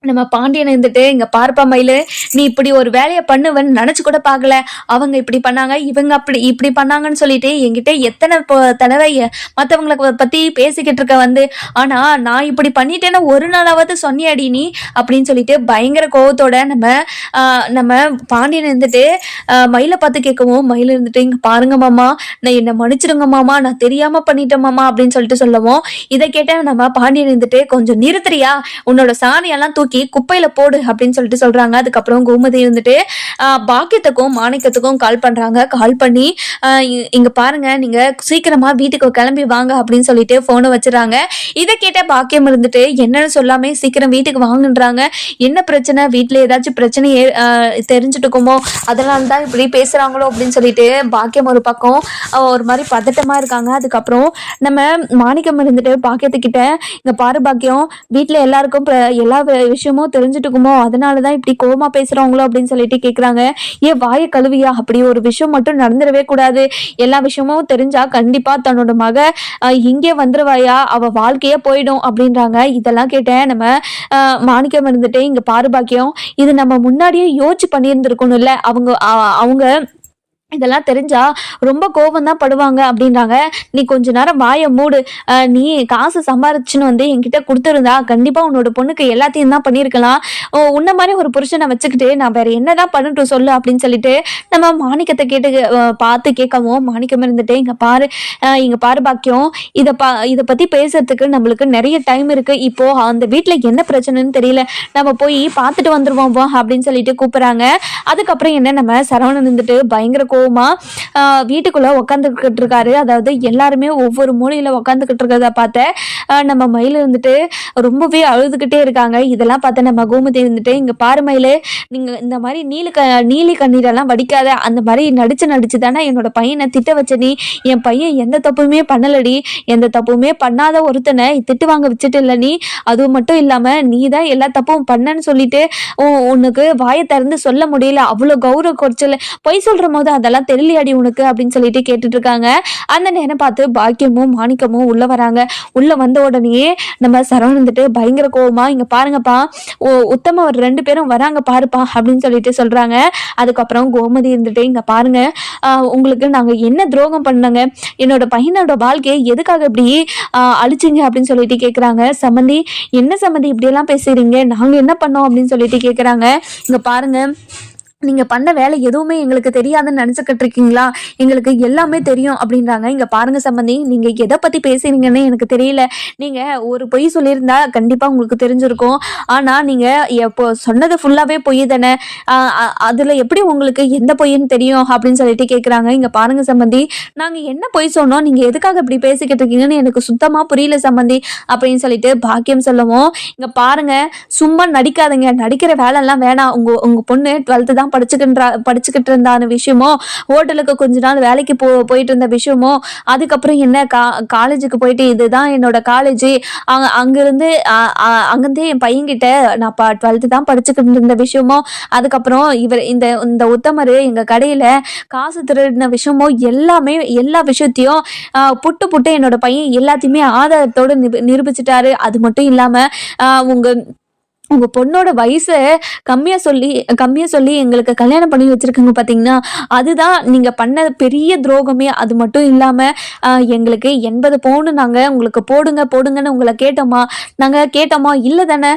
Speaker 1: நம்ம பாண்டியன் இருந்துட்டு இங்க பார்ப்பா மயிலு நீ இப்படி ஒரு வேலையை பண்ணுவன்னு நினைச்சு கூட பார்க்கல. அவங்க இப்படி பண்ணாங்க இவங்க அப்படி இப்படி பண்ணாங்கன்னு சொல்லிட்டு என்கிட்ட எத்தனை தடவை எ- மத்தவங்களை பத்தி பேசிக்கிட்டு இருக்க வந்து ஆனா நான் இப்படி பண்ணிட்டேன்னா ஒரு நாளாவது சொன்னியாடி நீ? அப்படின்னு சொல்லிட்டு பயங்கர கோவத்தோட நம்ம நம்ம பாண்டியன் இருந்துட்டு மயிலை பார்த்து கேட்கவும் மயில் இருந்துட்டு இங்க பாருங்க மாமா நான் என்னை மன்னிச்சிடுங்க மாமா நான் தெரியாம பண்ணிட்டேன் மாமா அப்படின்னு சொல்லிட்டு சொல்லவும் இதை கேட்ட நம்ம பாண்டியன் இருந்துட்டு கொஞ்சம் நிறுத்துறியா? உன்னோட சாணியெல்லாம் தூக்கி குப்பையில போடு அப்படின்னு சொல்லிட்டு சொல்றாங்க. அதுக்கப்புறம் கோமதி வந்துட்டு பாக்கியத்துக்கும் மாணிக்கத்துக்கும் கால் பண்றாங்க. கால் பண்ணி இங்க பாருங்க. நீங்க சீக்கிரமா வீட்டுக்கு கிளம்பி வாங்க அப்படின்னு சொல்லிட்டு போனை வச்சுறாங்க. இதை கேட்ட பாக்கியம் இருந்துட்டு என்னன்னு சொல்லாமே சீக்கிரம் வீட்டுக்கு வாங்குன்றாங்க. என்ன பிரச்சனை? வீட்டுல ஏதாச்சும் பிரச்சனை தெரிஞ்சுட்டு இருக்குமோ தெரிஞ்சுட்டுக்குமோ? அதனால தான் இப்படி பேசுறாங்களோ? அப்படின்னு சொல்லிட்டு பாக்கியம் ஒரு பக்கம் ஒரு மாதிரி பதட்டமா இருக்காங்க. அதுக்கப்புறம் நம்ம மாணிக்கம் இருந்துட்டு பாக்கியத்துக்கிட்ட இங்க பாரு பாக்கியம். வீட்ல எல்லாருக்கும் எல்லா விஷயம் விஷயமும் தெரிஞ்சுட்டுக்குமோ அதனால தான் இப்படி கோவமா பேசுறாங்களோ அப்படின்னு சொல்லிட்டு கேட்குறாங்க ஏன் வாயை கழுவியா? அப்படி ஒரு விஷயம் மட்டும் நடந்துடவே கூடாது. எல்லா விஷயமும் தெரிஞ்சா கண்டிப்பா தன்னோட மக இங்கே வந்துருவாயா? அவ வாழ்க்கையே போயிடும் அப்படின்றாங்க. இதெல்லாம் கேட்டேன். நம்ம மாணிக்கம் இருந்துட்டு இங்க பாரு பாக்கியம் இது நம்ம முன்னாடியே யோசிச்சு பண்ணியிருந்திருக்கணும்ல. அவங்க அவங்க இதெல்லாம் தெரிஞ்சா ரொம்ப கோவம் தான் படுவாங்க அப்படின்றாங்க. நீ கொஞ்ச நேரம் வாயை மூடு. நீ காசு சம்பாரிச்சுன்னு வந்து என்கிட்ட கொடுத்துருந்தா கண்டிப்பா உன்னோட பொண்ணுக்கு எல்லாத்தையும் தான் பண்ணியிருக்கலாம். ஓ, உன்ன மாதிரி ஒரு புருஷனை வச்சுக்கிட்டு நான் வேற என்னதான் பண்ணட்டும் சொல்லு அப்படின்னு சொல்லிட்டு நம்ம மாணிக்கத்தை கேட்டு பார்த்து கேட்கவும் மாணிக்கம் இருந்துட்டு இங்க பாரு இங்க பாரு பாக்கியம். இதை பா இதை பத்தி பேசுறதுக்கு நம்மளுக்கு நிறைய டைம் இருக்கு. இப்போ அந்த வீட்டுல என்ன பிரச்சனைன்னு தெரியல. நம்ம போய் பார்த்துட்டு வந்துருவோம் அப்படின்னு சொல்லிட்டு கூப்பிடுறாங்க. அதுக்கப்புறம் என்ன நம்ம சரவணன் இருந்துட்டு பயங்கர கோ ஆஹ், வீட்டுக்குள்ள உட்காந்துக்கிட்டு இருக்காரு. அதாவது எல்லாருமே ஒவ்வொரு மூலையில உட்காந்துக்கிட்டு இருக்கிறத பார்த்த நம்ம மயில் இருந்துட்டு ரொம்பவே அழுதுகிட்டே இருக்காங்க. இதெல்லாம் பார்த்து நம்ம கோமதி இருந்துட்டு இங்க பாரு மயிலு நீங்க இந்த மாதிரி நீலி க நீலி கண்ணீரெல்லாம் வடிக்காத. அந்த மாதிரி நடிச்சு நடிச்சு தானே என்னோட பையனை திட்ட வச்ச நீ. என் பையன் எந்த தப்புமே பண்ணலடி. எந்த தப்புமே பண்ணாத ஒருத்தனை திட்டு வாங்க வச்சுட்டு இல்லை நீ. அது மட்டும் இல்லாம நீ தான் எல்லா தப்பும் பண்ணன்னு சொல்லிட்டு உனக்கு வாயை திறந்து சொல்ல முடியல. அவ்வளோ கௌரவ குறைச்சல். பொய் சொல்ற போது அதெல்லாம் தெரியலையாடி உனக்கு? அப்படின்னு சொல்லிட்டு கேட்டுட்டு இருக்காங்க. அந்த நேரம் பார்த்து பாக்கியமும் மாணிக்கமும் உள்ள வராங்க. உள்ள வந்து உடனே நம்ம சரவணன் வந்துட்டு பயங்கர கோவமா இங்க பாருங்கப்பா ஓ உத்தம ஒரு ரெண்டு பேரும் வராங்க பாருப்பா அப்படின்னு சொல்லிட்டு சொல்றாங்க. அதுக்கப்புறம் கோமதி இருந்துட்டு இங்க பாருங்க உங்களுக்கு நாங்க என்ன துரோகம் பண்ணாங்க? என்னோட பையனோட வாழ்க்கையை எதுக்காக இப்படி அழிச்சிங்க? அப்படின்னு சொல்லிட்டு கேக்குறாங்க. சம்மந்தி என்ன சம்மந்தி இப்படி எல்லாம் பேசுறீங்க? நாங்க என்ன பண்ணோம்? அப்படின்னு சொல்லிட்டு கேக்குறாங்க. இங்க பாருங்க நீங்க பண்ண வேலை எதுவுமே எங்களுக்கு தெரியாதுன்னு நினைச்சுக்கிட்டு இருக்கீங்களா எங்களுக்கு எல்லாமே தெரியும் அப்படின்றாங்க. இங்க பாருங்க சம்பந்தி நீங்க எதை பத்தி பேசுறீங்கன்னு எனக்கு தெரியல. நீங்க ஒரு பொய் சொல்லியிருந்தா கண்டிப்பா உங்களுக்கு தெரிஞ்சிருக்கும். ஆனா நீங்க எப்போ சொன்னது ஃபுல்லாவே பொய் தானே? அ- அதுல எப்படி உங்களுக்கு எந்த பொய்ன்னு தெரியும் அப்படின்னு சொல்லிட்டு கேக்குறாங்க. இங்க பாருங்க சம்பந்தி நாங்க என்ன பொய் சொன்னோம்? நீங்க எதுக்காக இப்படி பேசிக்கிட்டு இருக்கீங்கன்னு எனக்கு சுத்தமா புரியல சம்பந்தி அப்படின்னு சொல்லிட்டு பாக்கியம் சொல்லவும். இங்க பாருங்க சும்மா நடிக்காதீங்க. நடிக்கிற வேலை எல்லாம் வேணாம். உங்க உங்க பொண்ணு டுவெல்த்து தான் படிச்சுக்கின்றா படிச்சுக்கிட்டு இருந்தான விஷயமோ ஹோட்டலுக்கு கொஞ்ச நாள் வேலைக்கு போ போயிட்டு இருந்த விஷயமோ அதுக்கப்புறம் என்ன கா காலேஜுக்கு போயிட்டு இதுதான் என்னோட காலேஜ் அங்க அங்கிருந்து அ- அங்கிருந்து என் பையன்கிட்ட நான் இப்போ டுவெல்த்து தான் படிச்சுக்கிட்டு இருந்த விஷயமோ அதுக்கப்புறம் இவர் இந்த இந்த உத்தமர் எங்க கடையில காசு திருடின விஷயமோ எல்லாமே எல்லா விஷயத்தையும் புட்டு புட்டு என்னோட பையன் எல்லாத்தையுமே ஆதாரத்தோடு நிரூபிச்சிட்டாரு. அது மட்டும் இல்லாம உங்கள் உங்க பொண்ணோட வயசை கம்மியா சொல்லி கம்மியா சொல்லி எங்களுக்கு கல்யாணம் பண்ணி வச்சிருக்காங்க பாத்தீங்கன்னா அதுதான் நீங்க பண்ண பெரிய துரோகமே. அது மட்டும் இல்லாம எங்களுக்கு எண்பது பவுன் நாங்க உங்களுக்கு போடுங்க போடுங்கன்னு உங்களை கேட்டோமா? நாங்க கேட்டோமா? இல்லை தானே.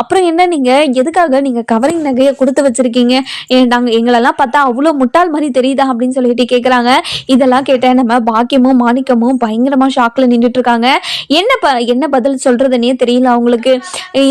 Speaker 1: அப்புறம் என்ன நீங்க? எதுக்காக நீங்க கவரிங் நகையை கொடுத்து வச்சிருக்கீங்க? ஏ, நாங்க எங்களெல்லாம் பார்த்தா அவ்வளோ முட்டாள் மாதிரி தெரியுதா அப்படின்னு சொல்லிட்டு கேக்குறாங்க. இதெல்லாம் கேட்ட நம்ம பாக்கியமும் மாணிக்கமும் பயங்கரமா ஷாக்ல நின்றுட்டு இருக்காங்க. என்ன ப என்ன பதில் சொல்றதுன்னே தெரியல அவங்களுக்கு.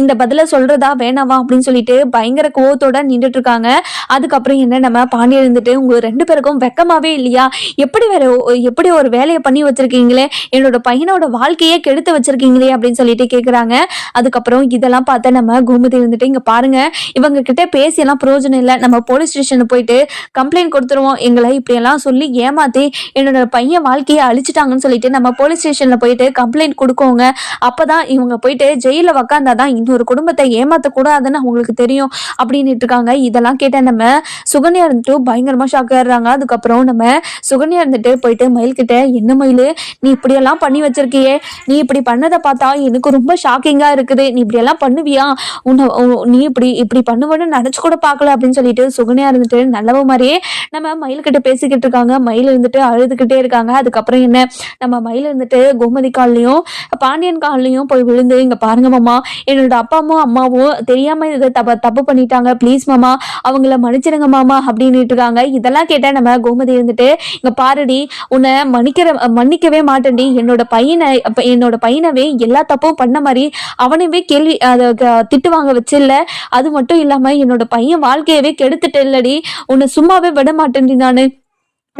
Speaker 1: இந்த பதில் சொல்றதா வேணாவா அப்படின்னு சொல்லிட்டு பயங்கர கோவத்தோட நின்றுட்டு இருக்காங்க அதுக்கப்புறம் என்ன நம்ம பாண்டியன் இருந்துட்டு உங்க ரெண்டு பேருக்கும் வெக்கமாவே இல்லையா? எப்படி வேற எப்படி ஒரு வேலையை பண்ணி வச்சிருக்கீங்களே? என்னோட பையனோட வாழ்க்கையே கெடுத்து வச்சிருக்கீங்களே? அப்படின்னு சொல்லிட்டு கேக்குறாங்க. அதுக்கப்புறம் இதெல்லாம் பார்த்தா நம்ம கோமதி இருந்துட்டு இங்க பாருங்க இவங்க கிட்ட பேசியெல்லாம் பிரயோஜனம் இல்லை. நம்ம போலீஸ் ஸ்டேஷனுக்கு போயிட்டு கம்ப்ளைண்ட் கொடுத்துருவோம். எங்களை இப்படியெல்லாம் சொல்லி ஏமாத்தி என்னோட பையன் வாழ்க்கையை அழிச்சிட்டாங்கன்னு சொல்லிட்டு நம்ம போலீஸ் ஸ்டேஷன்ல போயிட்டு கம்ப்ளைண்ட் கொடுக்கோங்க. அப்பதான் இவங்க போயிட்டு ஜெயில உக்காந்தாதான் இன்னொரு குடும்பம் குடும்பத்தை ஏமாற்றக்கூடாதுன்னு அவங்களுக்கு தெரியும் அப்படின்னுட்டு இருக்காங்க. இதெல்லாம் கேட்ட நம்ம சுகன்யா இருந்துட்டு பயங்கரமா ஷாக் ஆயிடுறாங்க. அதுக்கப்புறம் நம்ம சுகன்யா இருந்துட்டு போயிட்டு மயில் கிட்ட என்ன மயில்? நீ இப்படியெல்லாம் பண்ணி வச்சிருக்கியே. நீ இப்படி பண்ணதை பார்த்தா எனக்கு ரொம்ப ஷாக்கிங்கா இருக்குது. நீ இப்படியெல்லாம் பண்ணுவியா? உன்னை நீ இப்படி இப்படி பண்ணுவேன்னு நினைச்சு கூட பார்க்கல. அப்படின்னு சொல்லிட்டு சுகன்யா இருந்துட்டு நல்லவ மாதிரியே நம்ம மயில் கிட்ட பேசிக்கிட்டு இருக்காங்க. மயில் இருந்துட்டு அழுதுகிட்டே இருக்காங்க. அதுக்கப்புறம் என்ன? நம்ம மயில் இருந்துட்டு கோமதி கால்லையும் பாண்டியன் கால்லையும் போய் விழுந்து இங்க பாருங்க மாமா என்னோட அப்பாவும் அம்மாவும் தெரியாம இதை தப்பு தப்பு பண்ணிட்டாங்க. ப்ளீஸ் மாமா அவங்கள மன்னிச்சிடுங்க மாமா அப்படின்னு இருக்காங்க. இதெல்லாம் கேட்டா நம்ம கோமதி இருந்துட்டு இங்க பாருடி உன்னை மன்னிக்கிற மன்னிக்கவே மாட்டேன்டி. என்னோட பையனை என்னோட பையனவே எல்லா தப்பும் பண்ண மாதிரி அவனைவே கேள்வி அதை க- திட்டு வாங்க வச்சில்ல. அது மட்டும் இல்லாம என்னோட பையன் வாழ்க்கையவே கெடுத்துட்டு இல்லடி உன்னை சும்மாவே விட மாட்டேன்டி நான்.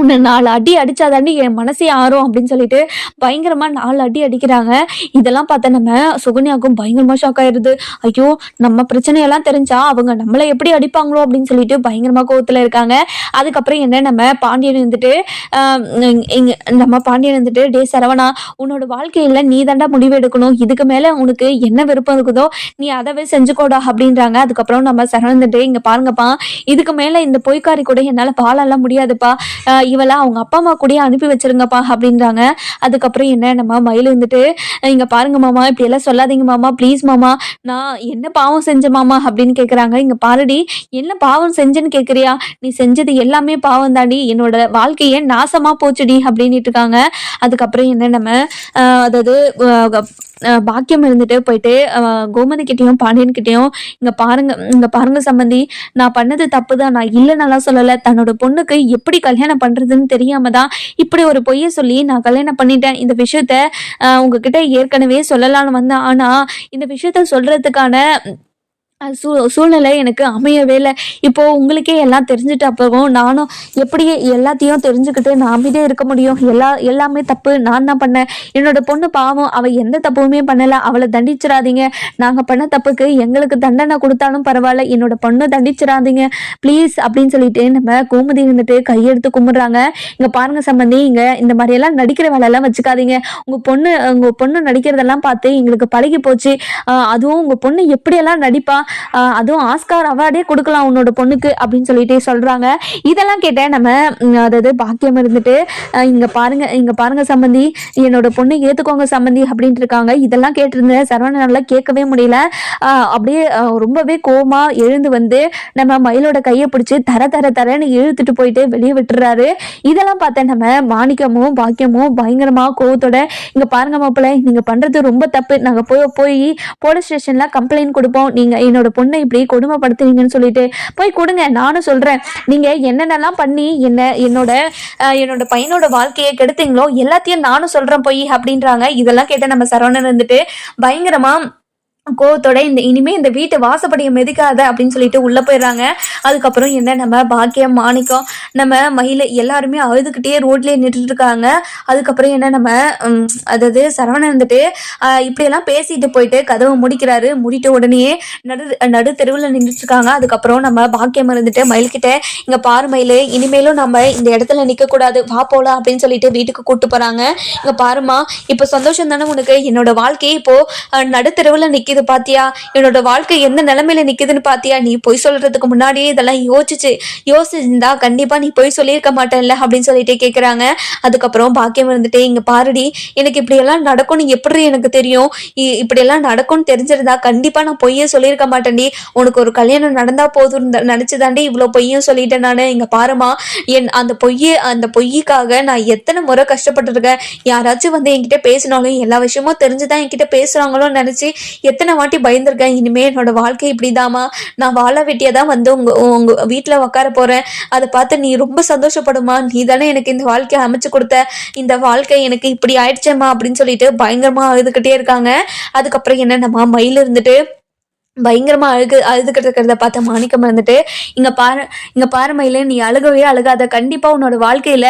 Speaker 1: உன்னை நாலு அடி அடிச்சாதாண்டி என் மனசே ஆறும் அப்படின்னு சொல்லிட்டு பயங்கரமா நாலு அடி அடிக்கிறாங்க. இதெல்லாம் பார்த்தா நம்ம சுகன்யாவுக்கும் பயங்கரமா ஷாக் ஆயிருது. ஐயோ நம்ம பிரச்சனையெல்லாம் தெரிஞ்சா அவங்க நம்மளை எப்படி அடிப்பாங்களோ அப்படின்னு சொல்லிட்டு பயங்கரமா கோவத்துல இருக்காங்க. அதுக்கப்புறம் என்ன நம்ம பாண்டியன் வந்துட்டு இங்க- நம்ம பாண்டியன் வந்துட்டு டே சரவணா உன்னோட வாழ்க்கையில நீ தாண்டா முடிவு எடுக்கணும். இதுக்கு மேல உனக்கு என்ன விருப்பம் இருக்குதோ நீ அதவே செஞ்சுக்கோடா அப்படின்றாங்க. அதுக்கப்புறம் நம்ம சரவணந்துட்டு இங்க பாருங்கப்பா இதுக்கு மேல இந்த பொய்க்காரி கூட என்னால பாலெல்லாம் முடியாதுப்பா. இவளை அவங்க அப்பா அம்மா கூடயே அனுப்பி வச்சிருங்கப்பா அப்படின்றாங்க. அதுக்கப்புறம் என்ன நம்ம மயில் வந்துட்டு இங்க பாருங்க மாமா இப்படி எல்லாம் சொல்லாதீங்க மாமா ப்ளீஸ் மாமா நான் என்ன பாவம் செஞ்ச மாமா அப்படின்னு கேக்குறாங்க. இங்க பாருடி என்ன பாவம் செஞ்சேன்னு கேக்குறியா? நீ செஞ்சது எல்லாமே பாவம் தாண்டி என்னோட வாழ்க்கையே நாசமா போச்சுடி அப்படின்னுட்டு இருக்காங்க. அதுக்கப்புறம் என்ன நம்ம அதாவது பாக்கியம் இருந்துட்டு போயிட்டு கோமதி கிட்டேயும் பாண்டியன் கிட்டேயும் இங்க பாருங்க இங்க பாருங்க சம்பந்தி நான் பண்ணது தப்பு தான் நான் இல்லைன்னெல்லாம் சொல்லலை. தன்னோட பொண்ணுக்கு எப்படி கல்யாணம் பண்றதுன்னு தெரியாம தான் இப்படி ஒரு பொய்யை சொல்லி நான் கல்யாணம் பண்ணிட்டேன். இந்த விஷயத்த உங்ககிட்ட ஏற்கனவே சொல்லலாம்னு வந்தேன். ஆனா இந்த விஷயத்த சொல்றதுக்கான சூ சூழ்நிலை எனக்கு அமையவே இல்லை. இப்போ உங்களுக்கே எல்லாம் தெரிஞ்சுட்டு அப்புறம் நானும் எப்படி எல்லாத்தையும் தெரிஞ்சுக்கிட்டு நான் அமைதியாக இருக்க முடியும். எல்லா எல்லாமே தப்பு. நான் தான் பண்ணேன். என்னோட பொண்ணு பாவம். அவள் எந்த தப்புமே பண்ணலை. அவளை தண்டிச்சிடாதீங்க. நாங்கள் பண்ண தப்புக்கு எங்களுக்கு தண்டனை கொடுத்தாலும் பரவாயில்ல. என்னோட பொண்ணு தண்டிச்சிடாதீங்க. ப்ளீஸ் அப்படின்னு சொல்லிட்டு நம்ம கோமதி இருந்துட்டு கையெடுத்து கும்பிட்றாங்க. இங்கே பாருங்க சம்பந்தி. இங்கே இந்த மாதிரியெல்லாம் நடிக்கிற வேலையெல்லாம் வச்சுக்காதீங்க. உங்கள் பொண்ணு உங்கள் பொண்ணு நடிக்கிறதெல்லாம் பார்த்து எங்களுக்கு பழகி போச்சு அதுவும் உங்கள் பொண்ணு எப்படியெல்லாம் நடிப்பா? அதுவும் ஆஸ்கார் அவார்டே கொடுக்கலாம் உன்னோட பொண்ணுக்கு அப்படின்னு சொல்லிட்டு சொல்றாங்க. இதெல்லாம் கேட்டேன் நம்ம அதாவது பாக்கியம் இருந்துட்டு ஆஹ் இங்க பாருங்க இங்க பாருங்க சம்பந்தி என்னோட பொண்ணு ஏத்துக்கோங்க சம்பந்தி அப்படின்ட்டு இருக்காங்க. இதெல்லாம் கேட்டிருந்தேன் சரவணனால கேட்கவே முடியல. ஆஹ் அப்படியே ஆஹ் ரொம்பவே கோமா எழுந்து வந்து நம்ம மயிலோட கையை பிடிச்சி தர தர தரன்னு இழுத்துட்டு போயிட்டு வெளியே விட்டுறாரு. இதெல்லாம் பார்த்தேன் நம்ம மாணிக்கமும் பாக்கியமும் பயங்கரமா கோவத்தோட இங்க பாருங்க மாப்பிள்ள நீங்க பண்றது ரொம்ப தப்பு. நாங்க போய் போய் போலீஸ் ஸ்டேஷன்ல கம்ப்ளைண்ட் கொடுப்போம். நீங்க என்னோட என்னோட பொண்ணை இப்படி கொடுமைப்படுத்துறீங்கன்னு சொல்லிட்டு போய் கொடுங்க நானும் சொல்றேன். நீங்க என்னென்னலாம் பண்ணி என்ன என்னோட அஹ், என்னோட பையனோட வாழ்க்கையை கெடுத்தீங்களோ எல்லாத்தையும் நானும் சொல்றேன் போய் அப்படின்றாங்க. இதெல்லாம் கேட்ட நம்ம சரவணன் இருந்துட்டு பயங்கரமா கோவத்தோட இந்த இனிமே இந்த வீட்டு வாசப்படியை மெதிக்காத அப்படின்னு சொல்லிட்டு உள்ள போயிடுறாங்க. அதுக்கப்புறம் என்ன நம்ம பாக்கியம் மாணிக்கம் நம்ம மயில எல்லாருமே அழுதுகிட்டே ரோட்லயே நின்றுட்டு இருக்காங்க. அதுக்கப்புறம் என்ன நம்ம அதாவது சரவணன் வந்துட்டு இப்படியெல்லாம் பேசிட்டு போயிட்டு கதவை முடிக்கிறாரு. முடிட்ட உடனே நடு நடு தெருவில் நின்றுட்டு இருக்காங்க. அதுக்கப்புறம் நம்ம பாக்கியம் இருந்துட்டு மயில்கிட்ட இங்க பாரு மயிலு இனிமேலும் நம்ம இந்த இடத்துல நிக்க கூடாது வா போலாம் அப்படின்னு சொல்லிட்டு வீட்டுக்கு கூட்டு போறாங்க. இங்க பாருமா இப்ப சந்தோஷம் தானே உனக்கு? என்னோட வாழ்க்கையே இப்போ அஹ், நிக்க நிக்குது பாத்தியா? என்னோட வாழ்க்கை எந்த நிலைமையில நிக்குதுன்னு பாத்தியா? நீ பொய் சொல்றதுக்கு முன்னாடியே இதெல்லாம் யோசிச்சு யோசிச்சிருந்தா கண்டிப்பா நீ பொய் சொல்லியிருக்க மாட்டேன்ல அப்படின்னு சொல்லிட்டு கேக்குறாங்க. அதுக்கப்புறம் பாக்கியம் இருந்துட்டு இங்க பாருடி எனக்கு இப்படி எல்லாம் நடக்கும்னு எப்படி எனக்கு தெரியும்? இ- இப்படி எல்லாம் நடக்கும்னு தெரிஞ்சிருந்தா கண்டிப்பா நான் பொய்யே சொல்லியிருக்க மாட்டேன்டி. உனக்கு ஒரு கல்யாணம் நடந்தா போதும் நினைச்சுதாண்டி இவ்வளவு பொய்யும் சொல்லிட்டேன் நானு. இங்க பாருமா என் அந்த பொய்யே அந்த பொய்யுக்காக நான் எத்தனை முறை கஷ்டப்பட்டிருக்கேன். யாராச்சும் வந்து என்கிட்ட பேசினாலும் எல்லா விஷயமும் தெரிஞ்சுதான் என்கிட்ட பேசுறாங்களோன்னு நினைச்சு எத்தனை எத்தனை வாட்டி பயந்துருக்கேன். இனிமே என்னோட வாழ்க்கை இப்படிதாம்மா. நான் வாழ வெட்டியா வந்து உங்க உங்க வீட்டுல உட்கார போறேன். அதை பார்த்து நீ ரொம்ப சந்தோஷப்படுமா? நீ தானே எனக்கு இந்த வாழ்க்கையை அமைச்சு கொடுத்த. இந்த வாழ்க்கை எனக்கு இப்படி ஆயிடுச்சேம்மா அப்படின்னு சொல்லிட்டு பயங்கரமா அழுதுகிட்டே இருக்காங்க. அதுக்கப்புறம் என்ன நம்ம மயில் இருந்துட்டு பயங்கரமாக அழுகு அழுதுகிட்டு இருக்கிறத பார்த்த மாணிக்கம் வந்துட்டு இங்கே பாரு இங்கே பாரு நீ அழுகவே அழுகாத. கண்டிப்பாக உன்னோட வாழ்க்கையில்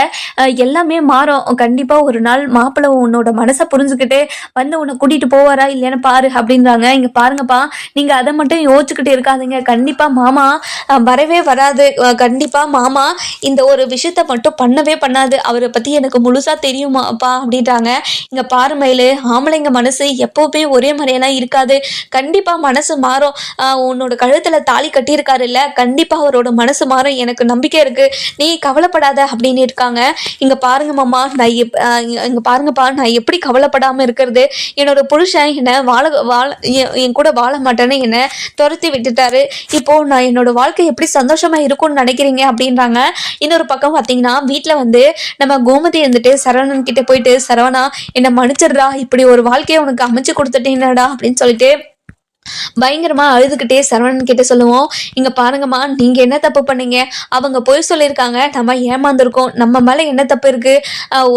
Speaker 1: எல்லாமே மாறும். கண்டிப்பாக ஒரு நாள் மாப்பிள்ளை உன்னோட மனசை புரிஞ்சுக்கிட்டு வந்து உன்னை கூட்டிகிட்டு போவாரா இல்லையான்னு பாரு அப்படின்றாங்க. இங்கே பாருங்கப்பா நீங்கள் அதை மட்டும் யோசிச்சுக்கிட்டு இருக்காதீங்க. கண்டிப்பாக மாமா வரவே வராது. கண்டிப்பாக மாமா இந்த ஒரு விஷயத்த மட்டும் பண்ணவே பண்ணாது. அவரை பற்றி எனக்கு முழுசாக தெரியுமாப்பா அப்படின்றாங்க. இங்கே பாரு மயிலு ஆம்பளைங்க மனசு எப்போவுமே ஒரே மாதிரியெல்லாம் இருக்காது. கண்டிப்பாக மனசு மாறும்.
Speaker 2: மாறும் உன்னோட கழுத்துல தாலி கட்டியிருக்காரு இல்ல கண்டிப்பா அவரோட மனசு மாறும். எனக்கு நம்பிக்கை இருக்கு. நீ கவலைப்படாத அப்படின்னு இருக்காங்க. இங்க பாருங்க மாமா நான் எப்- இங்கே இங்க- பாருங்கப்பா நான் எப்படி கவலைப்படாம இருக்கிறது? என்னோட புருஷன் என்னை வாழ வாழ என் கூட வாழ மாட்டேன்னு என்னை துரத்தி விட்டுட்டாரு. இப்போ நான் என்னோட வாழ்க்கை எப்படி சந்தோஷமா இருக்கும்னு நினைக்கிறீங்க அப்படின்றாங்க. இன்னொரு பக்கம் பார்த்தீங்கன்னா வீட்டில் வந்து நம்ம கோமதி இருந்துட்டு சரவணன் கிட்ட போயிட்டு சரவணா என்னை மன்னிச்சிடுறா. இப்படி ஒரு வாழ்க்கையை உனக்கு அமைச்சு கொடுத்துட்டேனடா அப்படின்னு சொல்லிட்டு பயங்கரமா அழுதுகிட்டே சரவணன் கிட்ட சொல்லுவோம் இங்க பாருங்கம்மா நீங்க என்ன தப்பு பண்ணீங்க? அவங்க போய் சொல்லியிருக்காங்க நம்ம ஏமாந்துருக்கோம் நம்ம மேல என்ன தப்பு இருக்கு?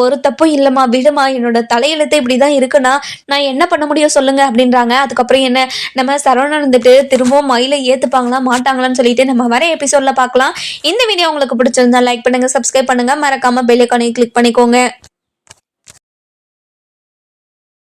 Speaker 2: ஒரு தப்பும் இல்லைம்மா விடுமா என்னோட தலையெழுத்து இப்படிதான் இருக்குன்னா நான் என்ன பண்ண முடியும் சொல்லுங்க அப்படின்றாங்க. அதுக்கப்புறம் என்ன நம்ம சரவணன் வந்துட்டு திரும்பவும் மயிலை ஏத்துப்பாங்களா மாட்டாங்களான்னு சொல்லிட்டு நம்ம வர எபிசோட்ல பார்க்கலாம். இந்த வீடியோ உங்களுக்கு பிடிச்சிருந்தா லைக் பண்ணுங்க சப்ஸ்கிரைப் பண்ணுங்க. மறக்காம பெல் ஐக்கானையும் கிளிக் பண்ணிக்கோங்க.